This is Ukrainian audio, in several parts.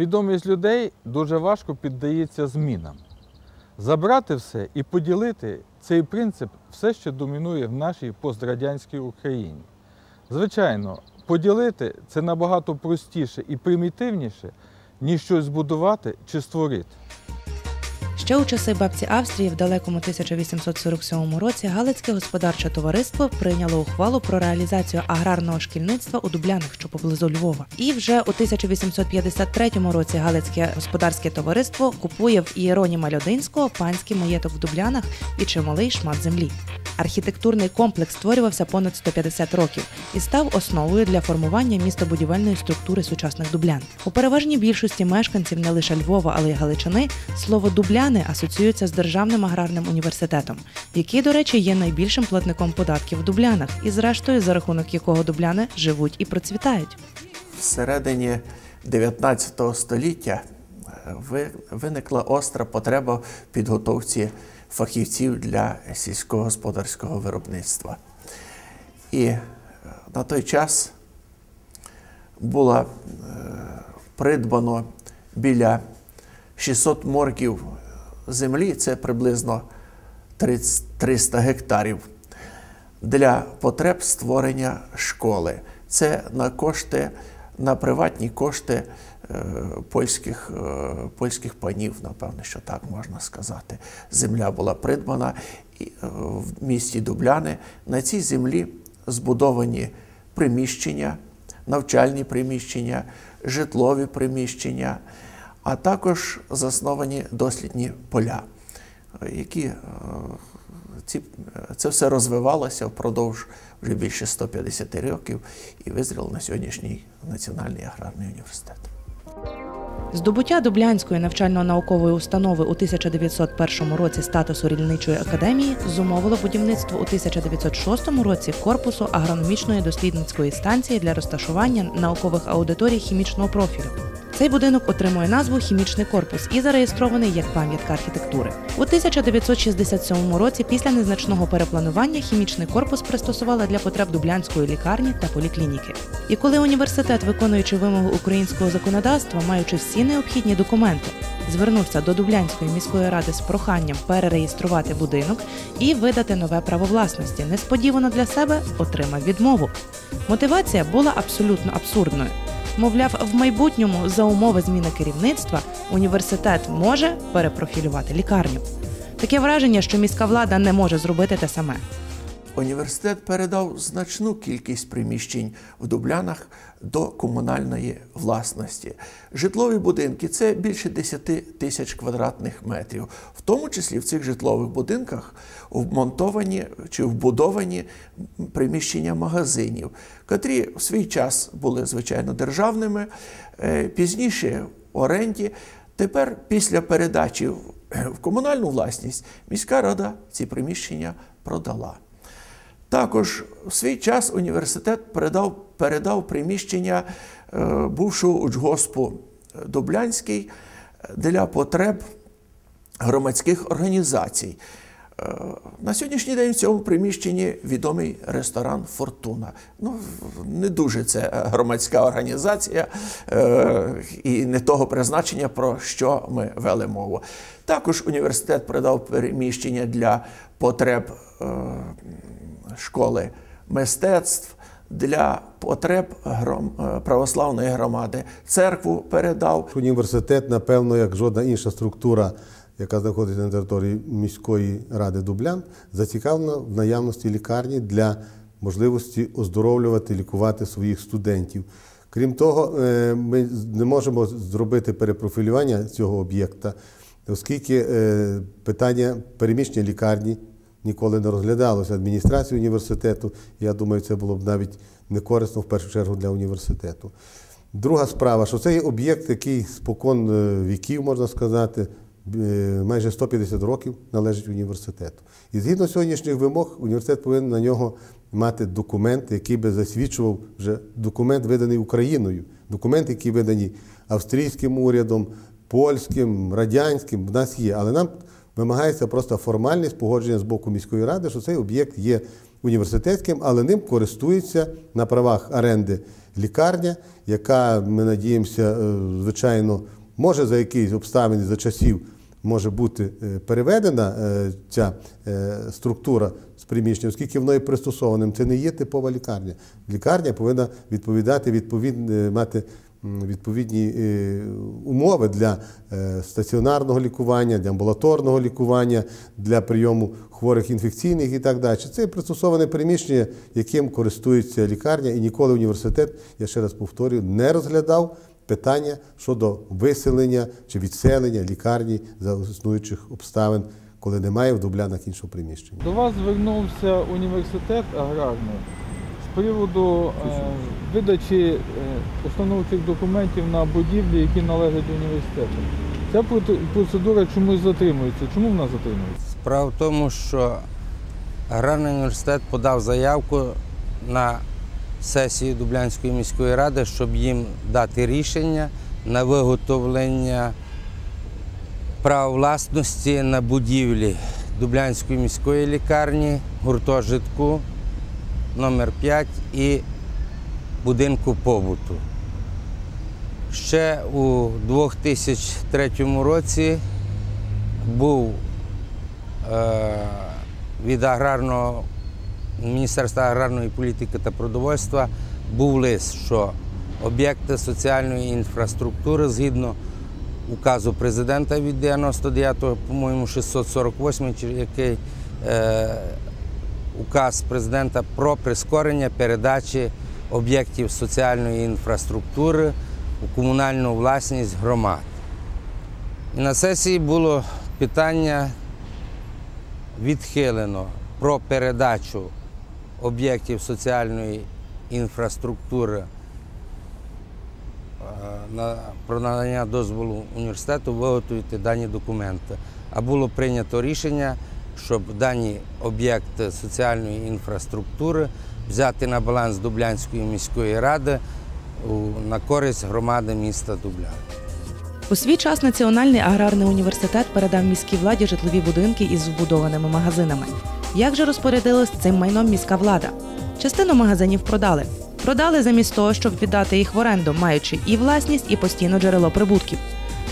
Свідомість людей дуже важко піддається змінам. Забрати все і поділити цей принцип все ще домінує в нашій пострадянській Україні. Звичайно, поділити це набагато простіше і примітивніше, ніж щось збудувати чи створити. Ще у часи бабці Австрії в далекому 1847 році Галицьке господарче товариство прийняло ухвалу про реалізацію аграрного шкільництва у Дублянах, що поблизу Львова. І вже у 1853 році Галицьке господарське товариство купує в Ієроніма Льодинського панський маєток в Дублянах і чималий шмат землі. Архітектурний комплекс створювався понад 150 років і став основою для формування містобудівельної структури сучасних дублян. У переважній більшості мешканців не лише Львова, але й Галичини слово дубляни асоціюється з державним аграрним університетом, який, до речі, є найбільшим платником податків в дублянах, і зрештою за рахунок якого дубляни живуть і процвітають. Всередині 19 століття е, виникла остра потреба підготовці фахівців для сільськогосподарського виробництва. І е, на той час було е, придбано біля 600 морків землі, це приблизно 30 300 гектарів для потреб створення школи. Це на кошти, на приватні кошти е, польських, е, польських панів, напевно, що так можна сказати. Земля була придбана е, в місті Дубляни. На цій землі збудовані приміщення, навчальні приміщення, житлові приміщення, а також засновані дослідні поля, які е, ці, це все розвивалося впродовж вже більше 150 років і визріло на сьогоднішній Національний аграрний університет. Здобуття Дублянської навчально-наукової установи у 1901 році статусу рільничої академії зумовило будівництво у 1906 році корпусу агрономічної дослідницької станції для розташування наукових аудиторій хімічного профілю. Цей будинок отримує назву Хімічний корпус і зареєстрований як пам'ятка архітектури. У 1967 році, після незначного перепланування, хімічний корпус пристосували для потреб Дублянської лікарні та поліклініки. І коли університет, виконуючи вимоги українського законодавства, маючи всі необхідні документи, звернувся до Дублянської міської ради з проханням перереєструвати будинок і видати нове право власності, несподівано для себе отримав відмову. Мотивація була абсолютно абсурдною. Мовляв, в майбутньому за умови зміни керівництва університет може перепрофілювати лікарню. Таке враження, що міська влада не може зробити те саме. Університет передав значну кількість приміщень в Дублянах до комунальної власності. Житлові будинки це більше 10 тисяч квадратних метрів. В тому числі в цих житлових будинках вмонтовані чи вбудовані приміщення магазинів, котрі в свій час були звичайно державними, е, пізніше в оренді. Тепер, після передачі в в комунальну власність, міська рада ці приміщення продала. Також в свій час університет передав, передав приміщення е, бувшого учгоспу Дублянський для потреб громадських організацій. Е, На сьогоднішній день в цьому приміщенні відомий ресторан Фортуна. Ну, не дуже це громадська організація е, і не того призначення, про що ми вели мову. Також університет передав приміщення для потреб е, школи мистецтв. Для потреб е, православної громади церкву передав. Університет, напевно, як жодна інша структура, яка знаходиться на території міської ради Дублян, зацікавлена в наявності лікарні для можливості оздоровлювати, лікувати своїх студентів. Крім того, е, ми не можемо зробити перепрофілювання цього об'єкта, оскільки е, питання переміщення лікарні ніколи не розглядалося адміністрацією університету. Я думаю, це було б навіть не корисно в першу чергу для університету. Друга справа, що це є об'єкт, який спокон е, віків, можна сказати, е, майже 150 років належить університету. І згідно сьогоднішніх вимог, університет повинен на нього мати документ, який би засвідчував вже документ, виданий Україною, документ, який виданий австрійським урядом, польським, радянським, в нас є. Але нам вимагається просто формальність погодження з боку міської ради, що цей об'єкт є університетським, але ним користується на правах оренди лікарня, яка, ми надіємося, е, звичайно, може за якісь обставини за часів може бути е, переведена е, ця структура з приміщення, оскільки воно є пристосованим. Це не є типова лікарня. Лікарня повинна відповідати відповідь, е, мати відповідні е, умови для е, стаціонарного лікування, для амбулаторного лікування, для прийому хворих інфекційних і так далі. Це пристосоване приміщення, яким користується лікарня, і ніколи університет, я ще раз повторюю, не розглядав питання щодо виселення чи відселення лікарні за існуючих обставин, коли немає в Дублянах іншого приміщення. До вас звернувся університет аграрний з приводу е, видачі е, установчих документів на будівлі, які належать університету. Ця процедура чомусь затримується. Чому вона затримується? Справа в тому, що аграрний університет подав заявку на сесію Дублянської міської ради, щоб їм дати рішення на виготовлення права власності на будівлі Дублянської міської лікарні, гуртожитку номер 5 і будинку побуту. Ще у 2003 році був е, від аграрного Міністерства аграрної політики та продовольства був лист, що об'єкти соціальної інфраструктури згідно указу президента від 99-го, по-моєму, 648, чи який е, указ президента про прискорення передачі об'єктів соціальної інфраструктури у комунальну власність громад. І на сесії було питання відхилено про передачу об'єктів соціальної інфраструктури е, на, про надання дозволу університету виготовити дані документи. А було прийнято рішення, щоб дані об'єкти соціальної інфраструктури взяти на баланс Дублянської міської ради на користь громади міста Дублян. У свій час Національний аграрний університет передав міській владі житлові будинки із вбудованими магазинами. Як же розпорядилась цим майном міська влада? Частину магазинів продали. Продали замість того, щоб віддати їх в оренду, маючи і власність, і постійно джерело прибутків.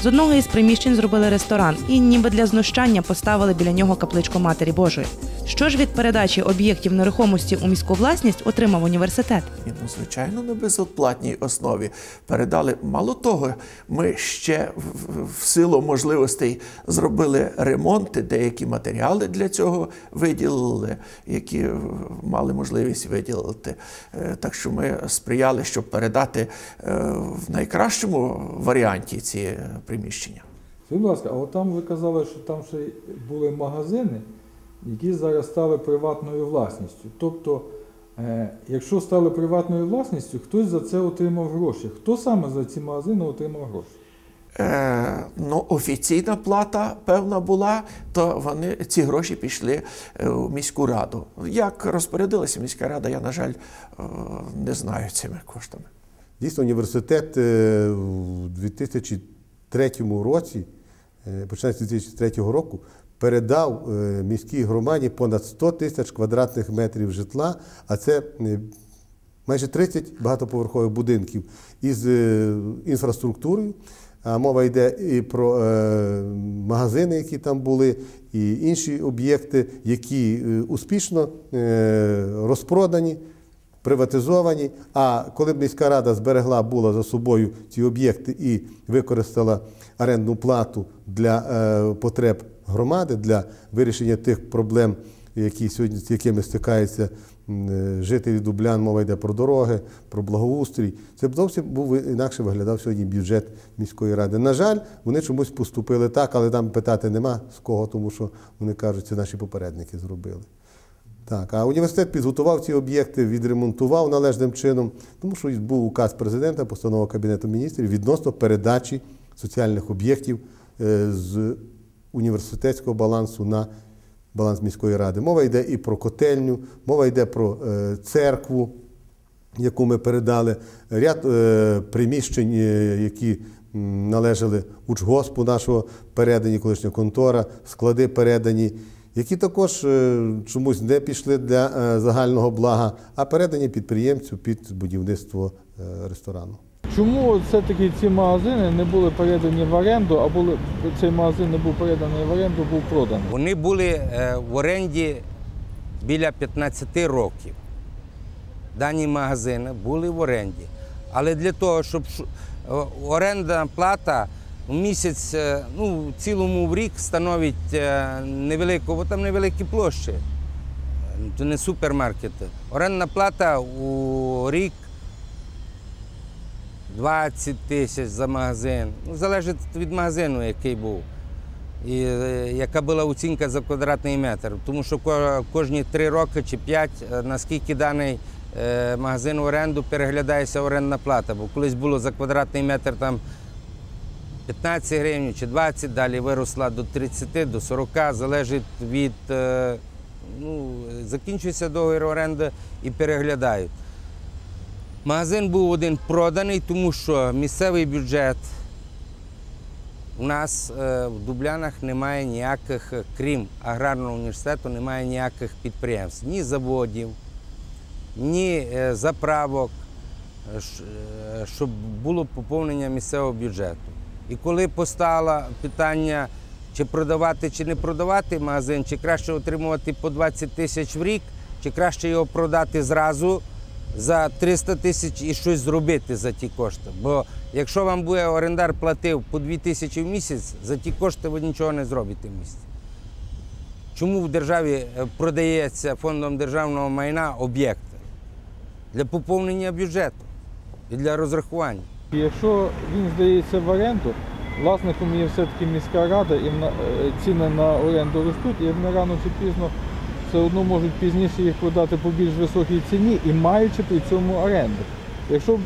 З одного із приміщень зробили ресторан і, ніби для знущання, поставили біля нього капличку Матері Божої. Що ж від передачі об'єктів нерухомості у міську власність отримав університет? І, ну, звичайно, на безоплатній основі передали. Мало того, ми ще в, в- в силу можливостей зробили ремонти, деякі матеріали для цього виділили, які мали можливість виділити. Е, Так що ми сприяли, щоб передати е, в найкращому варіанті ці е, приміщення. Будь ласка, а от там ви казали, що там ще й були магазини, які зараз стали приватною власністю. Тобто, е, якщо стали приватною власністю, хтось за це отримав гроші. Хто саме за ці магазини отримав гроші? Е, ну, офіційна плата певна була, то вони ці гроші пішли е, у міську раду. Як розпорядилася міська рада, я, на жаль, е, не знаю цими коштами. Дійсно, університет у 2003 році, починаючи з 2003 року, передав е, міській громаді понад 100 тисяч квадратних метрів житла, а це е, майже 30 багатоповерхових будинків із е, інфраструктурою. А мова йде і про магазини, які там були, і інші об'єкти, які успішно розпродані приватизовані. А коли б міська рада зберегла була за собою ці об'єкти і використала орендну плату для потреб громади, для вирішення тих проблем, які сьогодні з якими стикаються е, жителі Дублян, мова йде про дороги, про благоустрій. Це б зовсім був інакше виглядав сьогодні бюджет міської ради. На жаль, вони чомусь поступили так, але там питати нема з кого, тому що вони кажуть, це наші попередники зробили. Так, а університет підготував ці об'єкти, відремонтував належним чином, тому що був указ президента, постанова Кабінету міністрів відносно передачі соціальних об'єктів е, з університетського балансу на баланс міської ради. Мова йде і про котельню, мова йде про е, церкву, яку ми передали, ряд е, приміщень, е, які належали учгоспу нашого передані, колишня контора, склади передані, які також чомусь не пішли для загального блага, а передані підприємцю під будівництво ресторану. Чому все-таки ці магазини не були передані в оренду, а були, цей магазин не був переданий в оренду, був проданий? Вони були е, в оренді біля 15 років. Дані магазини були в оренді. Але для того, щоб шу- орендна плата в місяць, е, ну, в цілому в рік становить е, невелику, бо там невеликі площі. Е, Це не супермаркети. Орендна плата у рік 20 тисяч за магазин. Ну, залежить від магазину, який був. І е, яка була оцінка за квадратний метр. Тому що кожні три роки чи п'ять, е, наскільки даний е, магазин в оренду переглядається орендна плата. Бо колись було за квадратний метр там 15 гривень чи 20, далі виросла до 30, до 40, залежить від. Ну, закінчується договір оренди і переглядають. Магазин був один проданий, тому що місцевий бюджет у нас е, в Дублянах немає ніяких, е, крім аграрного університету, немає ніяких підприємств, ні заводів, ні е, заправок, щоб було поповнення місцевого бюджету. І коли постало питання, чи продавати, чи не продавати магазин, чи краще отримувати по 20 тисяч в рік, чи краще його продати зразу за 300 тисяч і щось зробити за ті кошти. Бо якщо вам буде орендар платив по 2 тисячі в місяць, за ті кошти ви нічого не зробите в місяць. Чому в державі е, продається фондом державного майна об'єкт? Для поповнення бюджету і для розрахування. Якщо він здається в оренду, власником є все-таки міська рада, і е, ціни на оренду ростуть, і вони рано чи пізно все одно можуть пізніше їх продати по більш високій ціні і маючи при цьому оренду. Якщо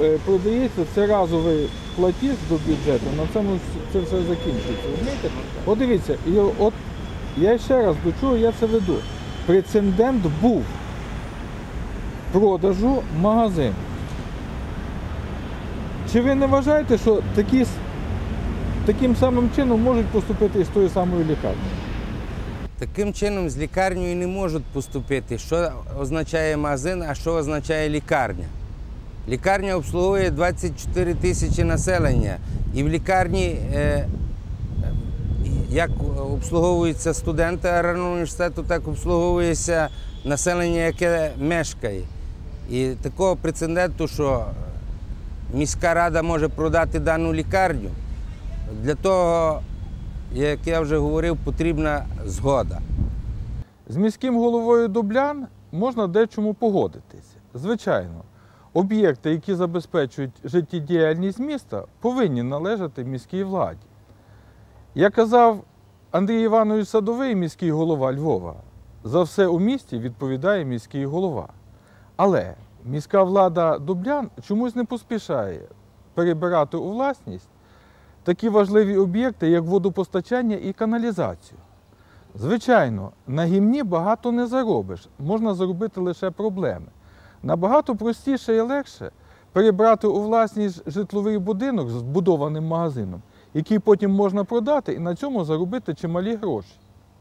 е, продається, це разовий платіж до бюджету, на цьому це все закінчується. Розумієте? От дивіться, і от я ще раз до чого я це веду. Прецедент був продажу магазину. Чи ви не вважаєте, що такі, таким самим чином можуть поступити з тою самою лікарнею? Таким чином з лікарнею не можуть поступити. Що означає магазин, а що означає лікарня? Лікарня обслуговує 24 тисячі населення. І в лікарні, е, як обслуговуються студенти аграрного університету, так обслуговується населення, яке мешкає. І такого прецеденту, що міська рада може продати дану лікарню, для того, як я вже говорив, потрібна згода. З міським головою Дублян можна дечому погодитися. Звичайно, об'єкти, які забезпечують життєдіяльність міста, повинні належати міській владі. Як казав Андрій Іванович Садовий, міський голова Львова, за все у місті відповідає міський голова. Але міська влада Дублян чомусь не поспішає перебирати у власність такі важливі об'єкти, як водопостачання і каналізацію. Звичайно, на гімні багато не заробиш, можна заробити лише проблеми. Набагато простіше і легше перебрати у власність житловий будинок з збудованим магазином, який потім можна продати і на цьому заробити чималі гроші.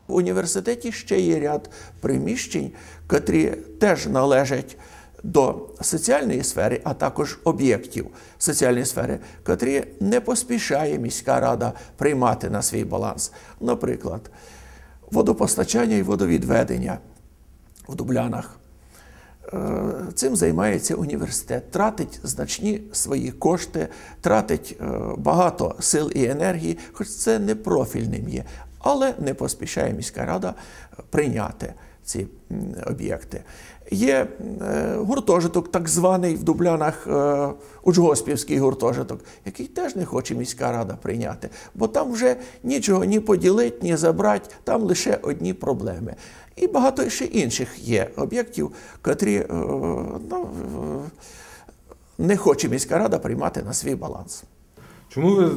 В університеті ще є ряд приміщень, котрі теж належать до соціальної сфери, а також об'єктів соціальної сфери, котрі не поспішає міська рада приймати на свій баланс. Наприклад, водопостачання і водовідведення в Дублянах. Е, Цим займається університет, тратить значні свої кошти, тратить е, багато сил і енергії, хоч це не профільним є, але не поспішає міська рада прийняти ці об'єкти. Є е, гуртожиток, так званий в Дублянах е, Учгоспівський гуртожиток, який теж не хоче міська рада прийняти, бо там вже нічого ні поділити, ні забрати, там лише одні проблеми. І багато ще інших є об'єктів, котрі е, ну, не хоче міська рада приймати на свій баланс. Чому ви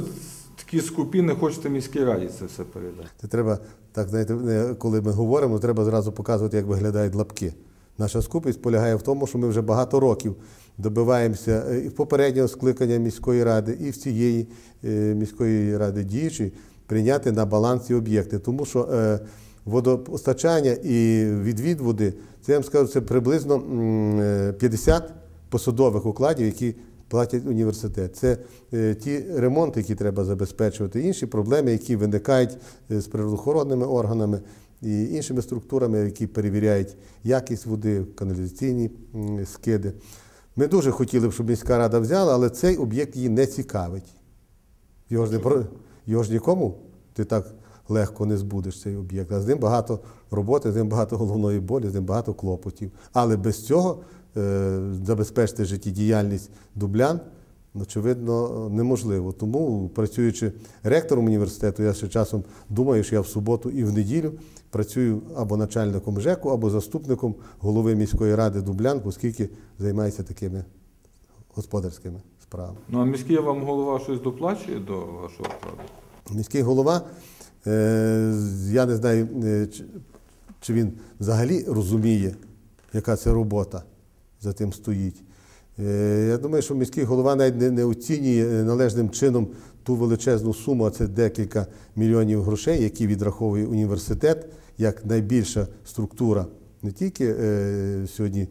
такі скупі не хочете міській раді це все передати? Це треба, так знаєте, коли ми говоримо, треба зразу показувати, як виглядають лапки. Наша скупість полягає в тому, що ми вже багато років добиваємося е, і попереднього скликання міської ради, і в цієї е, міської ради діючої прийняти на баланс ці об'єкти. Тому що е, водопостачання і відвід води, це я вам скажу, це приблизно м, е, 50 посадових укладів, які платять університет. Це е, ті ремонти, які треба забезпечувати, інші проблеми, які виникають е, з природоохоронними органами і іншими структурами, які перевіряють якість води, каналізаційні скиди. Ми дуже хотіли б, щоб міська рада взяла, але цей об'єкт її не цікавить. Його ж, не, його ж нікому ти так легко не збудеш цей об'єкт. А з ним багато роботи, з ним багато головної болі, з ним багато клопотів. Але без цього забезпечити життєдіяльність дублян, очевидно, неможливо. Тому, працюючи ректором університету, я ще часом думаю, що я в суботу і в неділю працюю або начальником ЖЕКу, або заступником голови міської ради Дублян, оскільки займаюся такими господарськими справами. Ну а міський вам голова щось доплачує до вашого вкладу? Міський голова, е, я не знаю, е, чи він взагалі розуміє, яка це робота за тим стоїть. Е, Я думаю, що міський голова навіть не, оцінює належним чином ту величезну суму, а це декілька мільйонів грошей, які відраховує університет як найбільша структура не тільки е, сьогодні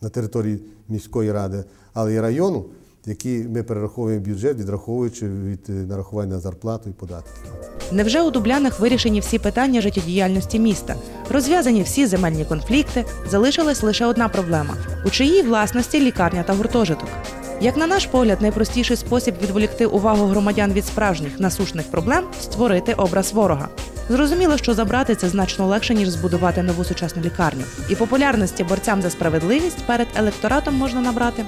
на території міської ради, але й району, які ми перераховуємо бюджет, відраховуючи від е, нарахування зарплату і податки. Невже у Дублянах вирішені всі питання життєдіяльності міста? Розв'язані всі земельні конфлікти, залишилась лише одна проблема: у чиїй власності лікарня та гуртожиток. Як на наш погляд, найпростіший спосіб відволікти увагу громадян від справжніх насущних проблем створити образ ворога. Зрозуміло, що забрати це значно легше, ніж збудувати нову сучасну лікарню. І популярності борцям за справедливість перед електоратом можна набрати.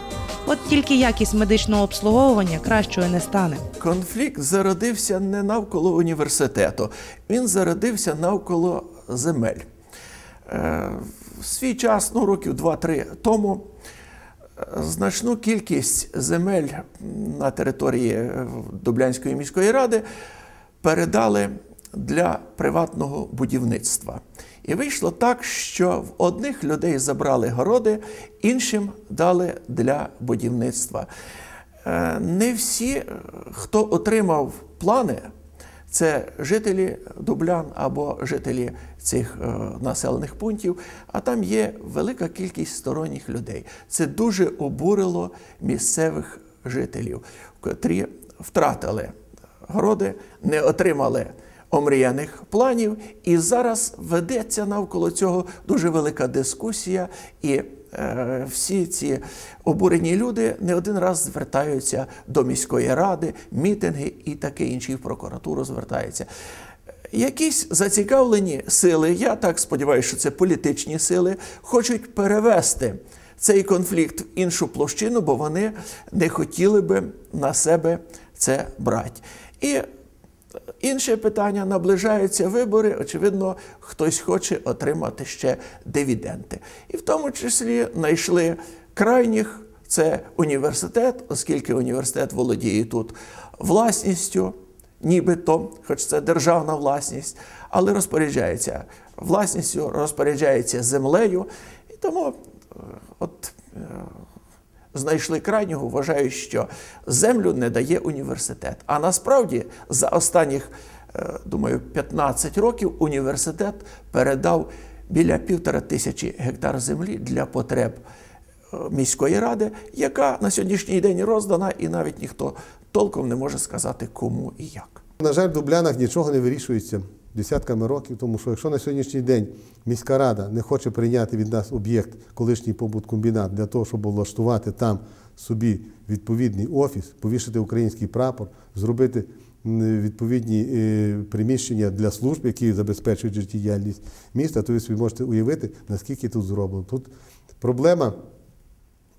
От тільки якість медичного обслуговування кращою не стане. Конфлікт зародився не навколо університету, він зародився навколо земель. Е, В свій час, ну років 2-3 тому, е, значну кількість земель на території е, Дублянської міської ради передали для приватного будівництва. І вийшло так, що в одних людей забрали городи, іншим дали для будівництва. Е, Не всі, е, хто отримав плани, це жителі Дублян або жителі цих е, населених пунктів, а там є велика кількість сторонніх людей. Це дуже обурило місцевих жителів, котрі втратили городи, не отримали омріяних планів, і зараз ведеться навколо цього дуже велика дискусія. І е, всі ці обурені люди не один раз звертаються до міської ради, мітинги і таке інше, в прокуратуру звертаються. Якісь зацікавлені сили, я так сподіваюся, що це політичні сили, хочуть перевести цей конфлікт в іншу площину, бо вони не хотіли би на себе це брати. І Інше питання наближаються вибори. Очевидно, хтось хоче отримати ще дивіденти. І в тому числі знайшли крайніх це університет, оскільки університет володіє тут власністю, нібито, хоч це державна власність, але розпоряджається власністю, розпоряджається землею. І тому е, от. Знайшли крайнього, вважають, що землю не дає університет. А насправді за останніх, е, думаю, 15 років університет передав біля півтора тисячі гектар землі для потреб е, міської ради, яка на сьогоднішній день роздана, і навіть ніхто толком не може сказати, кому і як. На жаль, в Дублянах нічого не вирішується десятками років, тому що якщо на сьогоднішній день міська рада не хоче прийняти від нас об'єкт колишній побуткомбінат для того, щоб влаштувати там собі відповідний офіс, повішати український прапор, зробити відповідні е, приміщення для служб, які забезпечують життєдіяльність міста, то ви собі можете уявити, наскільки тут зроблено. Тут проблема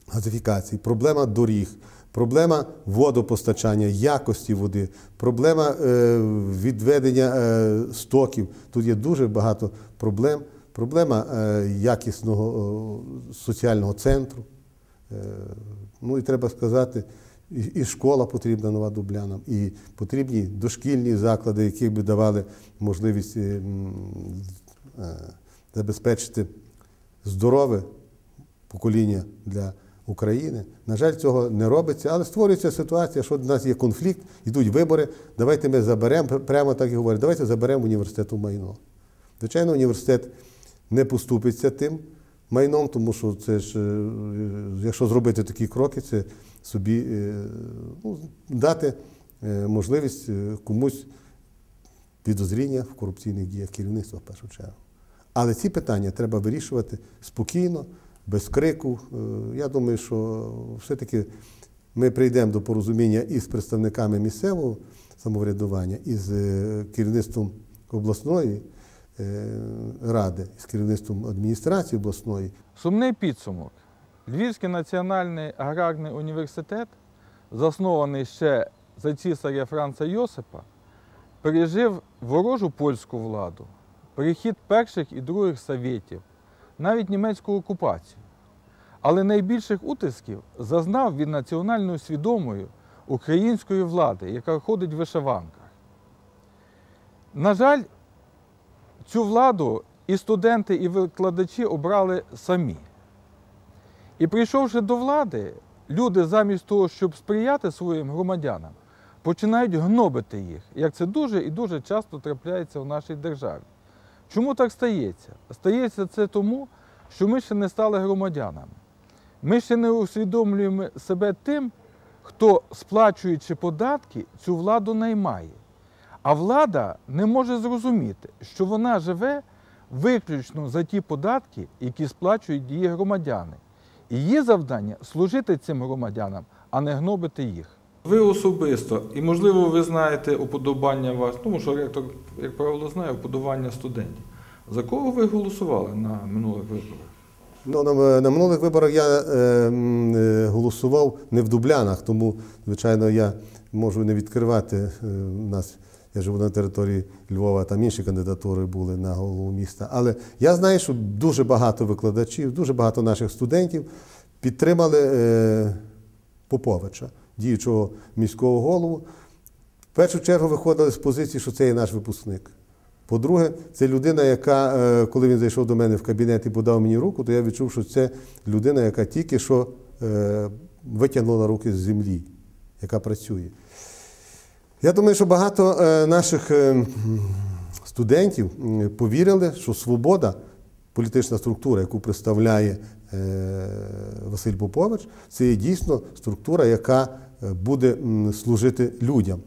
газифікації, проблема доріг, проблема водопостачання, якості води, проблема е, відведення е, стоків. Тут є дуже багато проблем. Проблема е, якісного соціального центру. Ну і треба сказати, і, школа потрібна нова дублянам, і потрібні дошкільні заклади, які б давали можливість забезпечити здорове покоління для України. На жаль, цього не робиться, але створюється ситуація, що в нас є конфлікт, йдуть вибори. Давайте ми заберемо, прямо так і говорять, давайте заберемо університету майно. Звичайно, університет не поступиться тим майном, тому що це ж, е, якщо зробити такі кроки, це собі е, ну, дати е, можливість комусь підозріння в корупційних діях керівництва в першу чергу. Але ці питання треба вирішувати спокійно, без крику. Е, Я думаю, що все-таки ми прийдемо до порозуміння із представниками місцевого самоврядування, і з е, керівництвом обласної е, ради, з керівництвом адміністрації обласної. Сумний підсумок. Львівський національний аграрний університет, заснований ще за цісаря Франца Йосипа, пережив ворожу польську владу, перехід перших і других совєтів, навіть німецьку окупацію. Але найбільших утисків зазнав від національно свідомої української влади, яка ходить в вишиванках. На жаль, цю владу і студенти, і викладачі обрали самі. І прийшовши до влади, люди замість того, щоб сприяти своїм громадянам, починають гнобити їх, як це дуже і дуже часто трапляється в нашій державі. Чому так стається? Стається це тому, що ми ще не стали громадянами. Ми ще не усвідомлюємо себе тим, хто, сплачуючи податки, цю владу наймає. А влада не може зрозуміти, що вона живе виключно за ті податки, які сплачують її громадяни. І її завдання служити цим громадянам, а не гнобити їх. Ви особисто, і можливо, ви знаєте уподобання вас, тому що ректор, як правило, знає уподобання студентів. За кого ви голосували на минулих виборах? Ну, на, на минулих виборах я е, е, голосував не в Дублянах, тому, звичайно, я можу не відкривати е, нас. Я живу на території Львова, там інші кандидатури були на голову міста. Але я знаю, що дуже багато викладачів, дуже багато наших студентів підтримали е, Поповича, діючого міського голову. В першу чергу виходили з позиції, що це є наш випускник. По-друге, це людина, яка, е, коли він зайшов до мене в кабінет і подав мені руку, то я відчув, що це людина, яка тільки що е, витягнула руки з землі, яка працює. Я думаю, що багато е, наших студентів повірили, що свобода, політична структура, яку представляє Василь Попович, це є дійсно структура, яка буде служити людям.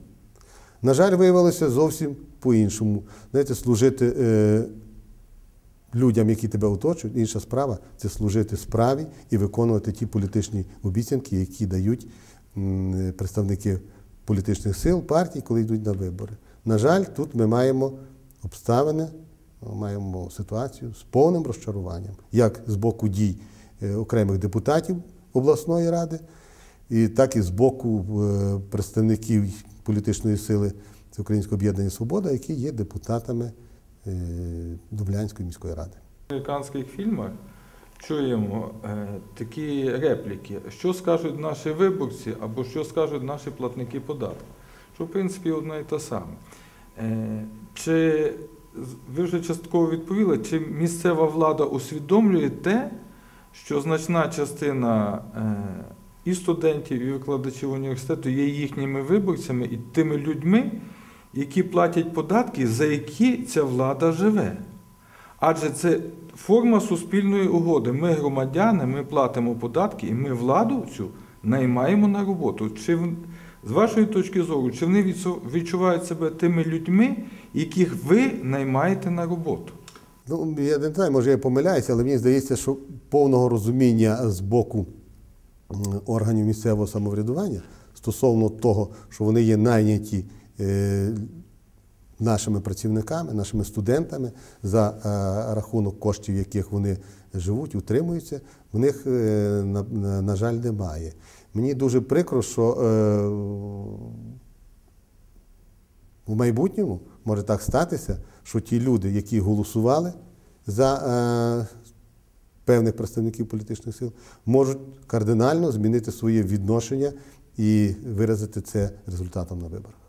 На жаль, виявилося зовсім по-іншому. Знаєте, служити е, людям, які тебе оточують, інша справа це служити справі і виконувати ті політичні обіцянки, які дають представники політичних сил, партій, коли йдуть на вибори. На жаль, тут ми маємо обставини, маємо ситуацію з повним розчаруванням, як з боку дій е, окремих депутатів обласної ради, і так і з боку е, представників політичної сили це Українське об'єднання Свобода, які є депутатами е, Дублянської міської ради. В американських фільмах чуємо е, такі репліки, що скажуть наші виборці або що скажуть наші платники податків. Що, в принципі, одне і те саме. Чи ви вже частково відповіли, чи місцева влада усвідомлює те, що значна частина і студентів, і викладачів університету є їхніми виборцями і тими людьми, які платять податки, за які ця влада живе. Адже це форма суспільної угоди. Ми громадяни, ми платимо податки, і ми владу цю наймаємо на роботу. Чи з вашої точки зору, чи вони відчувають себе тими людьми, яких ви наймаєте на роботу? Ну, я не знаю, може я помиляюся, але мені здається, що повного розуміння з боку органів місцевого самоврядування стосовно того, що вони є найняті е, нашими працівниками, нашими студентами за е, рахунок коштів, яких вони живуть, утримуються, в них, е, на, жаль, немає. Мені дуже прикро, що в майбутньому може так статися, що ті люди, які голосували за певних представників політичних сил, можуть кардинально змінити своє відношення і виразити це результатом на виборах.